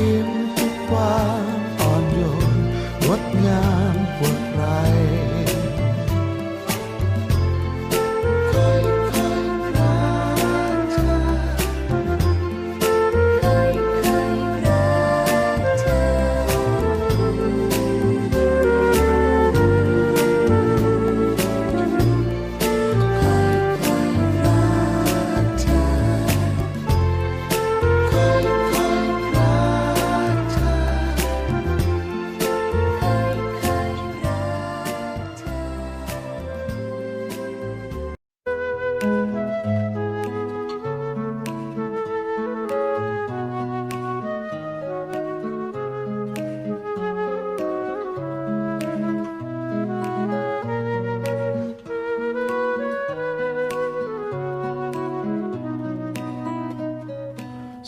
ยิ้มทุกวัน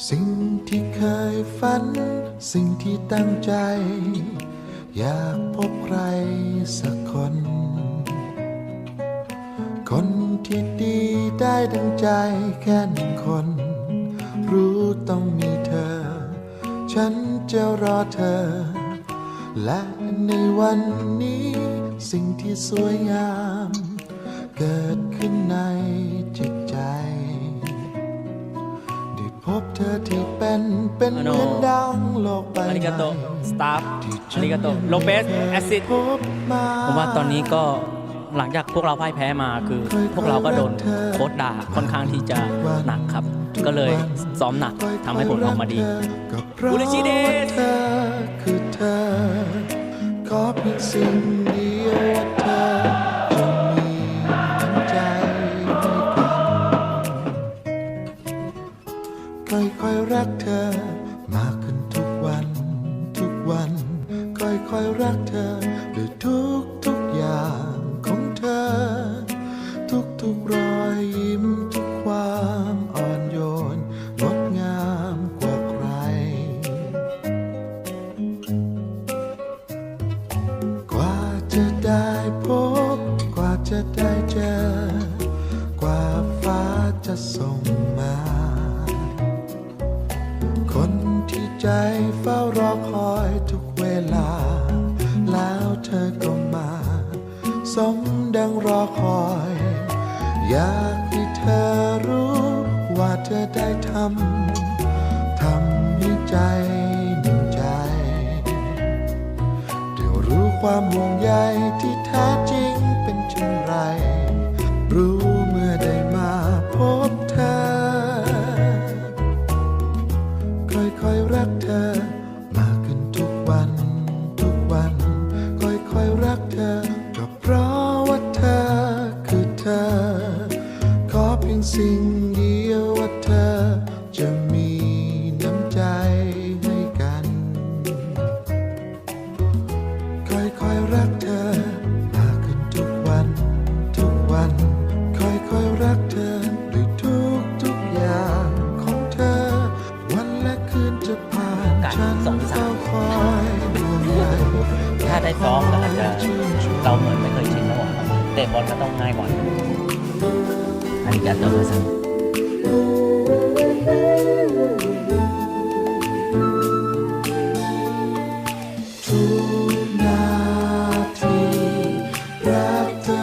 สิ่งที่เคยฝัน สิ่งที่ตั้งใจ อยากพบใครสักคน คนที่ดีได้ดังใจแค่หนึ่งคน รู้ต้องมีเธอ ฉันจะรอเธอ และในวันนี้ สิ่งที่สวยงาม เกิดขึ้นในจิตใจ พบเธอที่เป็นเป็นเหมือนดาวโลกใบอาริใหกาโตม่สตาฟที่อาฉันริกาโตยังโลเปสแอสซิดพบมาผมว่าตอนนี้ก็หลังจากพวกเราพ่ายแพ้มาคือ พวกเราก็โดนโค้ดด่าค่อนข้างที่จะหนักครับ ก็เลยซ้อมหนักทำให้ผลออกมาดีก็เพราะอุลิชิเดสว่าเธอคือเธอขอเพียงสิ่งเดียว อยรักเธอด้วยทุกทุกอย่างของเธอ ทุกทุกรอยยิ้มทุกความอ่อนโยนงดงามกว่าใคร กว่าจะได้พบ กว่าจะได้เจอ กว่าฟ้าจะส่งมา คนที่ใจเฝ้ารอ เธอก็มา สมดังรอคอย อยากให้เธอรู้ว่าเธอได้ทำ ทำให้ใจหนึ่งใจเดี๋ยวรู้ความห่วงใยที่แท้จริง ขอเพียงสิ่งเดียวว่าเธอจะมีน้ำใจให้กันค่อยๆรักเธอมากขึ้นทุกวัน ทุกวันค่อยๆรักเธอด้วยทุกทุกๆอย่างของเธอ วันและคืนจะผ่านการฉันสงสารเฝ้าคอยห่วงใยถ้าได้ซ้อมก็อาจจะชื่นชมเราเหมือนไม่เคยชินแล้วอะ ตะบอลก็ต้องง่ายก่อนอาริกาโตคัซังทุกนาทีรักเธอ